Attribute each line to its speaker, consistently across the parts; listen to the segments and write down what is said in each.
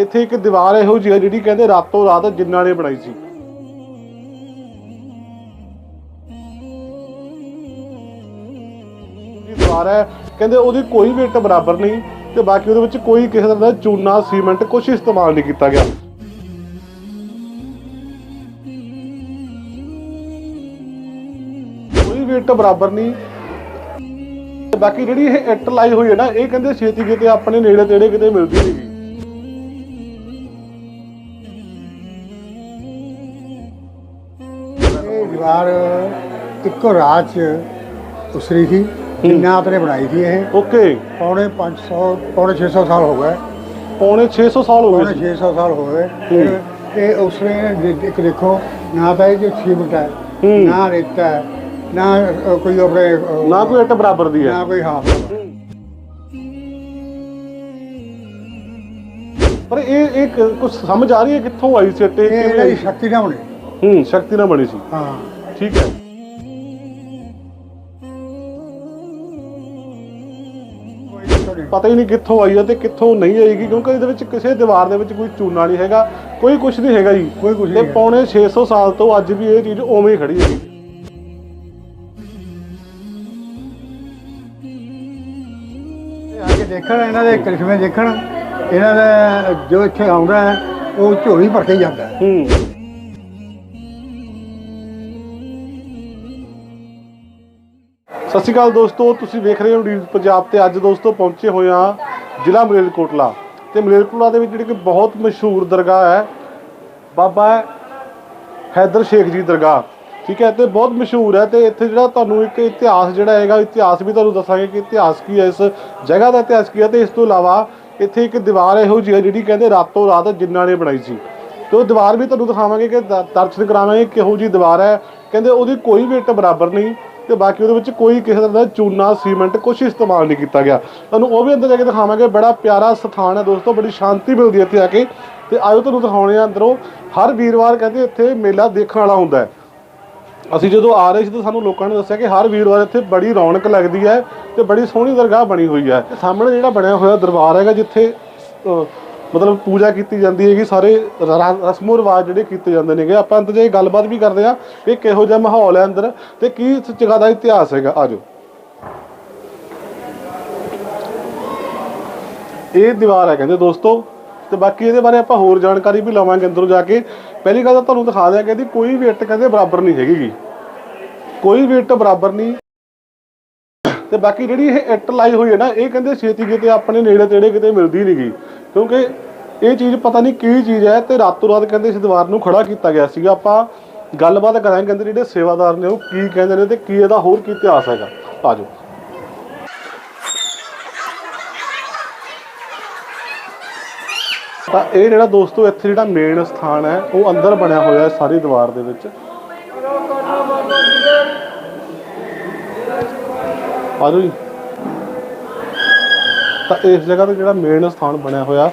Speaker 1: ਇੱਥੇ ਇੱਕ ਦੀਵਾਰ ਇਹੋ ਜਿਹੀ ਹੈ ਜਿਹੜੀ ਕਹਿੰਦੇ ਰਾਤੋਂ ਰਾਤ ਜਿੰਨਾਂ ਨੇ ਬਣਾਈ ਸੀ। ਇਹ ਦੀਵਾਰ ਹੈ, ਕਹਿੰਦੇ ਉਹਦੀ ਕੋਈ ਵੇਟ ਬਰਾਬਰ ਨਹੀਂ ਤੇ ਬਾਕੀ ਉਹਦੇ ਵਿੱਚ ਕੋਈ ਕਿਸੇ ਤਰ੍ਹਾਂ ਦਾ ਚੂਨਾ, ਸੀਮੈਂਟ ਕੁਝ ਇਸਤੇਮਾਲ ਨਹੀਂ ਕੀਤਾ ਗਿਆ। ਕੋਈ ਵੇਟ ਬਰਾਬਰ ਨਹੀਂ। ਬਾਕੀ ਜਿਹੜੀ ਇਹ ਇੱਟ ਲਾਈ ਹੋਈ ਹੈ ਨਾ, ਇਹ ਕਹਿੰਦੇ ਛੇਤੀ ਕਿਤੇ ਆਪਣੇ ਨੇੜੇ ਤੇੜੇ ਕਿਤੇ ਮਿਲਦੀ ਨਹੀਂ
Speaker 2: ਇਹ ਦੀਵਾਰ ਇੱਕੋ ਰਾਤ ਚ ਉਸਰੀ ਸੀ ਜਿੰਨਾਤ ਨੇ ਬਣਾਈ ਸੀ ਇਹ।
Speaker 1: ਓਕੇ।
Speaker 2: ਪੌਣੇ 500 ਪੌਣੇ 600 ਸਾਲ ਹੋ ਗਏ।
Speaker 1: ਪੌਣੇ 600 ਸਾਲ ਹੋ ਗਏ ਸੀ।
Speaker 2: 600 ਸਾਲ ਹੋ ਗਏ। ਇਹ- ਇਹ ਉਸਰੇ ਇੱਕ ਦੇਖੋ ਨਾ ਤਾਂ ਇਹ ਜੋ ਸੀਮਟ ਹੈ
Speaker 1: ਹੂੰ।
Speaker 2: ਨਾ ਰੇਤਾ ਹੈ ਨਾ ਕੋਈ ਆਪਣੇ
Speaker 1: ਨਾ ਕੋਈ ਇੱਟ ਬਰਾਬਰ ਦੀ ਹੈ।
Speaker 2: ਨਾ ਕੋਈ ਹਾਫ
Speaker 1: ਪਰ ਇਹ ਇਹ ਕੁਝ ਸਮਝ ਆ ਰਹੀ ਹੈ ਕਿੱਥੋਂ ਆਈ ਸੀ ਇਹ ਕਿਵੇਂ?
Speaker 2: ਸ਼ਕਤੀ ਨਾ ਬਣੀ
Speaker 1: ਹੂੰ ਸ਼ਕਤੀ ਨਾਲ ਬਣੀ ਸੀ।
Speaker 2: ਹਾਂ।
Speaker 1: ਠੀਕ ਹੈ। ਪਤਾ ਹੀ ਨਹੀਂ ਕਿੱਥੋਂ ਆਈ ਹੈ ਤੇ ਕਿੱਥੋਂ ਨਹੀਂ ਆਏਗੀ ਕਿਉਂਕਿ ਇਹਦੇ ਵਿੱਚ ਕਿਸੇ ਦੀਵਾਰ ਦੇ ਵਿੱਚ ਕੋਈ ਚੂਨਾ ਨਹੀਂ ਹੈਗਾ ਕੋਈ ਕੁਝ ਨਹੀਂ ਹੈਗਾ ਜੀ।
Speaker 2: ਕੋਈ ਕੁਛ
Speaker 1: ਤੇ
Speaker 2: ਨਹੀਂ ਹੈ।
Speaker 1: ਪੌਣੇ 600 ਸਾਲ ਤੋਂ ਅੱਜ ਵੀ ਇਹ ਚੀਜ਼ ਉਵੇਂ ਹੀ ਖੜੀ ਹੈਗੀ
Speaker 2: ਇਹ ਆ ਕੇ ਦੇਖਣ ਇਹਨਾਂ ਦੇ ਕਰਿਸ਼ਮੇ ਦੇਖਣ ਇਹਨਾਂ ਦਾ ਜੋ ਇੱਥੇ ਆਉਂਦਾ ਹੈ ਉਹ ਝੋਲੀ ਭਰ ਕੇ ਜਾਂਦਾ ਹੈ।
Speaker 1: ਹੂੰ। ਸਤਿ ਸ਼੍ਰੀ ਅਕਾਲ ਦੋਸਤੋ, ਤੁਸੀਂ ਵੇਖ ਰਹੇ ਹੋ ਡੀਜ਼ ਪੰਜਾਬ ਤੇ ਅੱਜ ਦੋਸਤੋ ਪਹੁੰਚੇ ਹੋਏ ਹਾਂ ਜ਼ਿਲ੍ਹਾ ਮਲੇਰਕੋਟਲਾ ਤੇ ਮਲੇਰਕੋਟਲਾ ਦੇ ਵਿੱਚ ਜਿਹੜੀ ਕਿ ਬਹੁਤ ਮਸ਼ਹੂਰ ਦਰਗਾਹ ਹੈ, ਬਾਬਾ ਹੈਦਰ ਸ਼ੇਖ ਜੀ ਦਰਗਾਹ, ਠੀਕ ਹੈ, ਤੇ ਬਹੁਤ ਮਸ਼ਹੂਰ ਹੈ ਤੇ ਇੱਥੇ ਜਿਹੜਾ ਤੁਹਾਨੂੰ ਇੱਕ ਇਤਿਹਾਸ ਜਿਹੜਾ ਹੈਗਾ, ਇਤਿਹਾਸ ਵੀ ਤੁਹਾਨੂੰ ਦੱਸਾਂਗੇ ਕਿ ਇਤਿਹਾਸ ਕੀ ਹੈ, ਇਸ ਜਗ੍ਹਾ ਦਾ ਇਤਿਹਾਸ ਕੀ ਹੈ ਤੇ ਇਸ ਤੋਂ ਇਲਾਵਾ ਇੱਥੇ ਇੱਕ ਦੀਵਾਰ ਇਹੋ ਜਿਹੀ ਹੈ ਜਿਹੜੀ ਕਹਿੰਦੇ ਰਾਤੋਂ ਰਾਤ ਜਿੰਨਾਂ ਨੇ ਬਣਾਈ ਸੀ। ਤੇ ਉਹ ਦੀਵਾਰ ਵੀ ਤੁਹਾਨੂੰ ਦਿਖਾਵਾਂਗੇ ਕਿ ਦ- ਦਰਸ਼ਨ ਕਰਾਵਾਂਗੇ ਕਿਹੋ ਜਿਹੀ ਦੀਵਾਰ ਹੈ, ਕਹਿੰਦੇ ਉਹਦੀ ਕੋਈ ਵੀ ਇੱਟ ਬਰਾਬਰ ਨਹੀਂ ਤੇ ਬਾਕੀ ਉਹਦੇ ਵਿੱਚ ਕੋਈ ਕਿਸੇ ਤਰ੍ਹਾਂ ਦਾ ਚੂਨਾ, ਸੀਮੈਂਟ ਕੁਝ ਇਸਤੇਮਾਲ ਨਹੀਂ ਕੀਤਾ ਗਿਆ। ਤੁਹਾਨੂੰ ਉਹ ਵੀ ਅੰਦਰ ਜਾ ਕੇ ਦਿਖਾਵਾਂਗੇ, ਬੜਾ ਪਿਆਰਾ ਸਥਾਨ ਹੈ ਦੋਸਤੋ, ਬੜੀ ਸ਼ਾਂਤੀ ਮਿਲਦੀ ਹੈ ਇੱਥੇ ਆ ਕੇ। ਤੇ ਆਇਓ ਤੁਹਾਨੂੰ ਦਿਖਾਉਣੇ ਆ ਅੰਦਰੋਂ, ਹਰ ਵੀਰਵਾਰ ਕਹਿੰਦੇ ਇੱਥੇ ਮੇਲਾ ਦੇਖਣ ਵਾਲਾ ਹੁੰਦਾ ਹੈ। ਅਸੀਂ ਜਦੋਂ ਆ ਰਹੇ ਸੀ ਤਾਂ ਸਾਨੂੰ ਲੋਕਾਂ ਨੇ ਦੱਸਿਆ ਕਿ ਹਰ ਵੀਰਵਾਰ ਇੱਥੇ ਬੜੀ ਰੌਣਕ ਲੱਗਦੀ ਹੈ ਤੇ ਬੜੀ ਸੋਹਣੀ ਦਰਗਾਹ ਬਣੀ ਹੋਈ ਹੈ। ਸਾਹਮਣੇ ਜਿਹੜਾ ਬਣਿਆ ਹੋਇਆ ਦਰਬਾਰ ਹੈਗਾ ਜਿੱਥੇ ਮਤਲਬ ਪੂਜਾ ਕੀਤੀ ਜਾਂਦੀ ਹੈਗੀ, ਸਾਰੇ ਰਸਮੋ ਰਿਵਾਜ ਜਿਹੜੇ ਕੀਤੇ ਜਾਂਦੇ ਨੇਗੇ। ਆਪਾਂ ਅੰਦਰ ਜੇ ਗੱਲਬਾਤ ਵੀ ਕਰਦੇ ਆ ਕਿ ਕਿਹੋ ਜਿਹਾ ਮਾਹੌਲ ਹੈ ਅੰਦਰ ਤੇ ਕੀ ਇਸ ਜਗ੍ਹਾ ਦਾ ਇਤਿਹਾਸ ਹੈਗਾ ਆਜੋ ਇਹ ਦੀਵਾਰ ਹੈ ਕਹਿੰਦੇ ਦੋਸਤੋ, ਤੇ ਬਾਕੀ ਇਹਦੇ ਬਾਰੇ ਆਪਾਂ ਹੋਰ ਜਾਣਕਾਰੀ ਵੀ ਲਵਾਂਗੇ ਅੰਦਰੋਂ ਜਾ ਕੇ। ਪਹਿਲੀ ਗੱਲ ਤਾਂ ਤੁਹਾਨੂੰ ਦਿਖਾ ਦਿਆਂ ਕਿ ਇਹਦੀ ਕੋਈ ਵੀ ਇੱਟ ਕਹਿੰਦੇ ਬਰਾਬਰ ਨਹੀਂ ਹੈਗੀ ਕੋਈ ਵੀ ਇੱਟ ਬਰਾਬਰ ਨਹੀਂ। ਤੇ ਬਾਕੀ ਜਿਹੜੀ ਇਹ ਇੱਟ ਲਾਈ ਹੋਈ ਹੈ ਨਾ, ਇਹ ਕਹਿੰਦੇ ਛੇਤੀ ਕਿਤੇ ਆਪਣੇ ਨੇੜੇ ਤੇੜੇ ਕਿਤੇ ਮਿਲਦੀ ਨਹੀਂ ਗਈ ਕਿਉਂਕਿ ਇਹ ਚੀਜ਼ ਪਤਾ ਨਹੀਂ ਕੀ ਚੀਜ਼ ਹੈ ਤੇ ਰਾਤੋਂ ਰਾਤ ਕਹਿੰਦੇ ਇਸ ਦੀਵਾਰ ਨੂੰ ਖੜਾ ਕੀਤਾ ਗਿਆ ਸੀਗਾ। ਆਪਾਂ ਗੱਲਬਾਤ ਕਰਾਂਗੇ ਕਹਿੰਦੇ ਜਿਹੜੇ ਸੇਵਾਦਾਰ ਨੇ, ਉਹ ਕੀ ਕਹਿੰਦੇ ਨੇ ਤੇ ਕੀ ਇਹਦਾ ਹੋਰ ਕੀ ਇਤਿਹਾਸ ਹੈਗਾ। ਆਜੋ ਤਾਂ ਇਹ ਜਿਹੜਾ ਦੋਸਤੋ, ਇੱਥੇ ਜਿਹੜਾ ਮੇਨ ਸਥਾਨ ਹੈ, ਉਹ ਅੰਦਰ ਬਣਿਆ ਹੋਇਆ ਹੈ ਸਾਰੀ ਦੀਵਾਰ ਦੇ ਵਿੱਚ। ਆ ਜਾਓ ਜੀ। ਤਾਂ ਇਸ ਜਗ੍ਹਾ ਤੇ ਜਿਹੜਾ ਮੇਨ ਸਥਾਨ ਬਣਿਆ ਹੋਇਆ,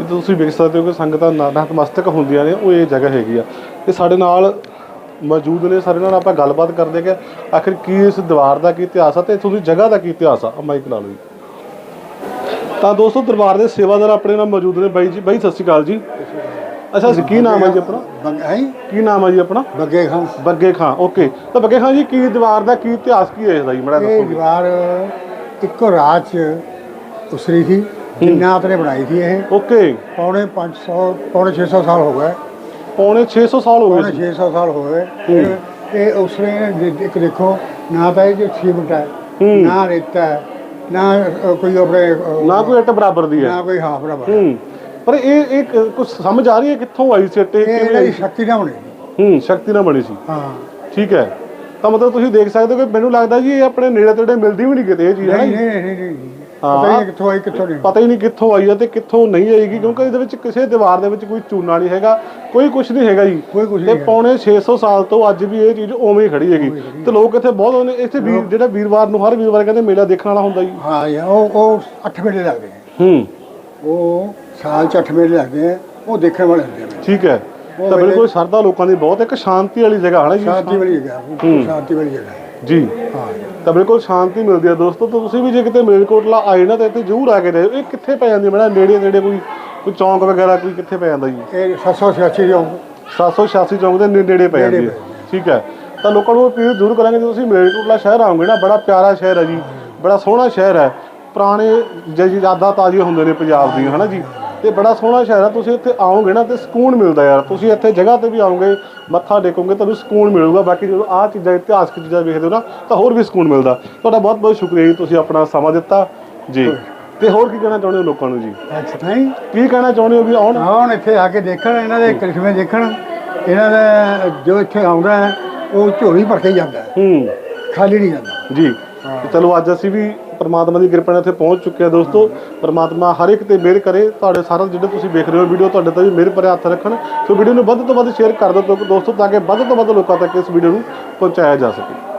Speaker 1: ਇਹ ਤੁਸੀਂ ਵੇਖ ਸਕਦੇ ਹੋ ਕਿ ਸੰਗਤਾਂ ਨ- ਨਤਮਸਤਕ ਹੁੰਦੀਆਂ ਨੇ, ਉਹ ਇਹ ਜਗ੍ਹਾ ਹੈਗੀ ਆ। ਤੇ ਸਾਡੇ ਨਾਲ ਮੌਜੂਦ ਨੇ, ਸਾਡੇ ਨਾਲ ਆਪਾਂ ਗੱਲਬਾਤ ਕਰਦੇ ਕਿ ਆਖਿਰ ਕੀ ਇਸ ਦੀਵਾਰ ਦਾ ਕੀ ਇਤਿਹਾਸ ਆ ਤੇ ਇੱਥੋਂ ਦੀ ਜਗ੍ਹਾ ਦਾ ਕੀ ਇਤਿਹਾਸ ਆ? ਮਾਈਕ ਲਾ ਜੀ। ਤਾਂ ਦੋਸਤੋ, ਦਰਬਾਰ ਦੇ ਸੇਵਾਦਾਰ ਆਪਣੇ ਨਾਲ ਮੌਜੂਦ ਨੇ। ਬਾਈ ਜੀ, ਬਾਈ, ਸਤਿ ਸ਼੍ਰੀ ਅਕਾਲ ਜੀ। ਅੱਛਾ ਜੀ ਕੀ ਨਾਮ ਹੈ ਜੀ ਆਪਣਾ?
Speaker 2: ਹੈ
Speaker 1: ਕੀ ਨਾਮ ਹੈ ਜੀ ਆਪਣਾ?
Speaker 2: ਬੱਗੇ ਖਾਂ।
Speaker 1: ਬੱਗੇ ਖਾਂ ਓਕੇ। ਤਾਂ ਬੱਗੇ ਖਾਂ ਜੀ ਕੀ ਦੀਵਾਰ ਦਾ ਕੀ ਇਤਿਹਾਸ ਕੀ ਹੈ ਜੀ ਮੜਾ
Speaker 2: ਇਹ
Speaker 1: ਦੱਸੋ
Speaker 2: ਦੀਵਾਰ ਇੱਕੋ ਰਾਤ ਚ ਉਸਰੀ ਸੀ ਜਿੰਨਾਤ ਨੇ ਬਣਾਈ ਸੀ ਇਹ।
Speaker 1: ਓਕੇ।
Speaker 2: ਪੌਣੇ 500 ਪੌਣੇ 600 ਸਾਲ ਹੋ ਗਏ।
Speaker 1: ਪੌਣੇ 600 ਸਾਲ ਹੋ
Speaker 2: ਪੌਣੇ
Speaker 1: ਗਏ ਸੀ
Speaker 2: 600 ਸਾਲ ਹੋ ਗਏ। ਇਹ- ਇਹ ਉਸਰੇ ਇੱਕ ਦੇਖੋ ਨਾ ਤਾਂ ਇਹ ਜੋ ਸੀਮਟ ਹੈ
Speaker 1: ਹੂੰ।
Speaker 2: ਨਾ ਰੇਤਾ ਹੈ ਨਾ ਅ, ਕੋਈ ਆਪਣੇ ਅ,
Speaker 1: ਨਾ ਕੋਈ ਇੱਟ ਬਰਾਬਰ ਦੀ ਹੈ।
Speaker 2: ਨਾ ਕੋਈ ਹਾਫ ਬਰਾਬਰ
Speaker 1: ਹੂੰ। ਪਰ ਇਹ ਇਹ ਕੁਝ ਸਮਝ ਆ ਰਹੀ ਹੈ ਕਿੱਥੋਂ ਆਈ ਸੀ ਇਹ
Speaker 2: ਇਹਨਾਂ ਦੀ? ਸ਼ਕਤੀ ਨਾ ਬਣੀ
Speaker 1: ਹੂੰ ਸ਼ਕਤੀ ਨਾਲ ਬਣੀ ਸੀ।
Speaker 2: ਹਾਂ।
Speaker 1: ਠੀਕ ਹੈ। ਤਾਂ ਮਤਲਬ ਤੁਸੀਂ ਦੇਖ ਸਕਦੇ ਹੋ ਕਿ ਮੈਨੂੰ ਲੱਗਦਾ ਜੀ ਇਹ ਆਪਣੇ ਨੇੜੇ ਤੇੜੇ ਮਿਲਦੀ ਵੀ ਨਹੀਂ ਕਿਤੇ ਇਹ ਚੀਜ਼ ਹੈ ਨਾ
Speaker 2: ਨਹੀਂ? ਨਹੀਂ ਨਹੀਂ ਨਹੀਂ।
Speaker 1: ਹਾਂ।
Speaker 2: ਪਤਾ ਹੀ ਨਹੀਂ ਕਿੱਥੋਂ ਆਈ ਕਿੱਥੋਂ ਨਹੀਂ
Speaker 1: ਪਤਾ ਹੀ ਨਹੀਂ ਕਿੱਥੋਂ ਆਈ ਹੈ ਤੇ ਕਿੱਥੋਂ ਨਹੀਂ ਆਏਗੀ ਕਿਉਂਕਿ ਇਹਦੇ ਵਿੱਚ ਕਿਸੇ ਦੀਵਾਰ ਦੇ ਵਿੱਚ ਕੋਈ ਚੂਨਾ ਨਹੀਂ ਹੈਗਾ ਕੋਈ ਕੁਝ ਨਹੀਂ ਹੈਗਾ ਜੀ।
Speaker 2: ਕੋਈ ਕੁਛ
Speaker 1: ਤੇ
Speaker 2: ਨਹੀਂ।
Speaker 1: ਪੌਣੇ 600 ਸਾਲ ਤੋਂ ਅੱਜ ਵੀ ਇਹ ਚੀਜ਼ ਉਵੇਂ ਹੀ ਖੜੀ ਹੈਗੀ। ਤੇ ਲੋਕ ਇੱਥੇ ਬਹੁਤ ਆਉਂਦੇ ਨੇ ਇੱਥੇ ਵੀਰ ਜਿਹੜਾ ਵੀਰਵਾਰ ਨੂੰ ਹਰ ਵੀਰਵਾਰ ਕਹਿੰਦੇ ਮੇਲਾ ਦੇਖਣ ਵਾਲਾ ਹੁੰਦਾ ਜੀ।
Speaker 2: ਹਾਂ ਯਾ ਉਹ ਉਹ 8 ਮੇਲੇ ਲੱਗਦੇ
Speaker 1: ਹੂੰ।
Speaker 2: ਉਹ ਸਾਲ ਚ 8 ਮੇਲੇ ਲੱਗਦੇ ਆ ਉਹ ਦੇਖਣ ਵਾਲੇ ਹੁੰਦੇ ਨੇ
Speaker 1: ਠੀਕ ਹੈ।
Speaker 2: ਉਹ
Speaker 1: ਤਾਂ ਬਿਲਕੁਲ ਸ਼ਰਧਾ ਲੋਕਾਂ ਦੀ ਬਹੁਤ ਇੱਕ ਸ਼ਾਂਤੀ ਵਾਲੀ ਜਗ੍ਹਾ ਹੈ ਨਾ ਜੀ।
Speaker 2: ਸ਼ਾਂਤੀ ਵਾਲੀ ਜਗ੍ਹਾ ਉਹ ਸ਼ਾਂਤੀ ਵਾਲੀ ਜਗ੍ਹਾ।
Speaker 1: ਜੀ।
Speaker 2: ਹਾਂ।
Speaker 1: ਤਾਂ ਬਿਲਕੁਲ ਸ਼ਾਂਤੀ ਮਿਲਦੀ ਹੈ ਦੋਸਤੋ। ਤਾਂ ਤੁਸੀਂ ਵੀ ਜੇ ਕਿਤੇ ਮਲੇਰਕੋਟਲਾ ਆਏ ਨਾ ਤਾਂ ਇੱਥੇ ਜ਼ਰੂਰ ਆ ਕੇ ਰਹੇ ਇਹ ਕਿੱਥੇ ਪੈ ਜਾਂਦੀ ਮੈਡਮ ਨੇੜੇ ਨੇੜੇ ਕੋਈ ਕੋਈ ਚੌਂਕ ਵਗੈਰਾ ਕੋਈ ਕਿੱਥੇ ਪੈ ਜਾਂਦਾ ਜੀ?
Speaker 2: ਇਹ 786 ਜੋ
Speaker 1: 786 ਚੌਂਕ। ਦੇ ਨੇੜੇ ਪੈ ਜਾਂਦੀ ਹੈ। ਠੀਕ ਹੈ। ਤਾਂ ਲੋਕਾਂ ਨੂੰ ਅਪੀਲ ਜ਼ਰੂਰ ਕਰਾਂਗੇ ਜੇ ਤੁਸੀਂ ਮਲੇਰਕੋਟਲਾ ਸ਼ਹਿਰ ਆਓਗੇ ਨਾ ਬੜਾ ਪਿਆਰਾ ਸ਼ਹਿਰ ਹੈ ਜੀ। ਬੜਾ ਸੋਹਣਾ ਸ਼ਹਿਰ ਹੈ। ਪੁਰਾਣੇ ਜਿਹੜੀ ਯਾਦਾਂ ਤਾਜ਼ੀਆਂ ਹੁੰਦੇ ਨੇ ਪੰਜਾਬ ਦੀਆਂ ਹਨਾ ਜੀ? ਤੇ ਬੜਾ ਸੋਹਣਾ ਸ਼ਹਿਰ ਹੈ ਤੁਸੀਂ ਇੱਥੇ ਆਓਗੇ ਨਾ ਤੇ ਸਕੂਨ ਮਿਲਦਾ ਯਾਰ। ਤੁਸੀਂ ਇੱਥੇ ਜਗ੍ਹਾ ਤੇ ਵੀ ਆਓਗੇ ਮੱਥਾ ਟੇਕੋਗੇ ਤੁਹਾਨੂੰ ਸਕੂਨ ਮਿਲੂਗਾ। ਬਾਕੀ ਜਦੋਂ ਆਹ ਚੀਜ਼ਾਂ ਇਤਿਹਾਸਕ ਚੀਜ਼ਾਂ ਵੇਖਦੇ ਹੋ ਨਾ ਤਾਂ ਹੋਰ ਵੀ ਸਕੂਨ ਮਿਲਦਾ। ਤੁਹਾਡਾ ਬਹੁਤ ਬਹੁਤ ਸ਼ੁਕਰੀਆ ਜੀ ਤੁਸੀਂ ਆਪਣਾ ਸਮਾਂ ਦਿੱਤਾ। ਜੀ। ਤੇ ਹੋਰ ਕੀ ਕਹਿਣਾ ਚਾਹੁੰਦੇ ਹੋ ਲੋਕਾਂ ਨੂੰ ਜੀ?
Speaker 2: ਅੱਛਾ ਨਹੀਂ।
Speaker 1: ਕੀ ਕਹਿਣਾ ਚਾਹੁੰਦੇ ਹੋ ਵੀ ਆਉਣ?
Speaker 2: ਆਉਣ ਇੱਥੇ ਆ ਕੇ ਦੇਖਣ ਇਹਨਾਂ ਦੇ ਕਰਿਸ਼ਮੇ ਦੇਖਣ। ਇਹਨਾਂ ਦਾ ਜੋ ਇੱਥੇ ਆਉਂਦਾ ਹੈ ਉਹ ਝੋਲੀ ਭਰ ਕੇ ਜਾਂਦਾ ਹੈ।
Speaker 1: ਹੂੰ।
Speaker 2: ਖਾਲੀ ਨਹੀਂ ਜਾਂਦਾ।
Speaker 1: ਜੀ। ਤੇ ਚਲੋ ਅੱਜ ਅਸੀਂ ਵੀ ਪਰਮਾਤਮਾ ਦੀ ਕਿਰਪਾ ਨਾਲ ਇੱਥੇ ਪਹੁੰਚ ਚੁੱਕੇ ਹਾਂ ਦੋਸਤੋ। ਪਰਮਾਤਮਾ ਹਰ ਇੱਕ ਤੇ ਮਿਹਰ ਕਰੇ। ਤੁਹਾਡੇ ਸਾਰਾ ਜਿਹੜੇ ਤੁਸੀਂ ਵੇਖ ਰਹੇ ਹੋ ਵੀਡੀਓ ਤੁਹਾਡੇ ਤੇ ਵੀ ਮਿਹਰ ਭਰਿਆ ਹੱਥ ਰੱਖਣ। ਸੋ ਵੀਡੀਓ ਨੂੰ ਵੱਧ ਤੋਂ ਵੱਧ ਸ਼ੇਅਰ ਕਰ ਦਿਓ ਦੋਸਤੋ, ਤਾਂ ਕਿ ਵੱਧ ਤੋਂ ਵੱਧ ਲੋਕਾਂ ਤੱਕ ਇਸ ਵੀਡੀਓ ਨੂੰ ਪਹੁੰਚਾਇਆ ਜਾ ਸਕੇ।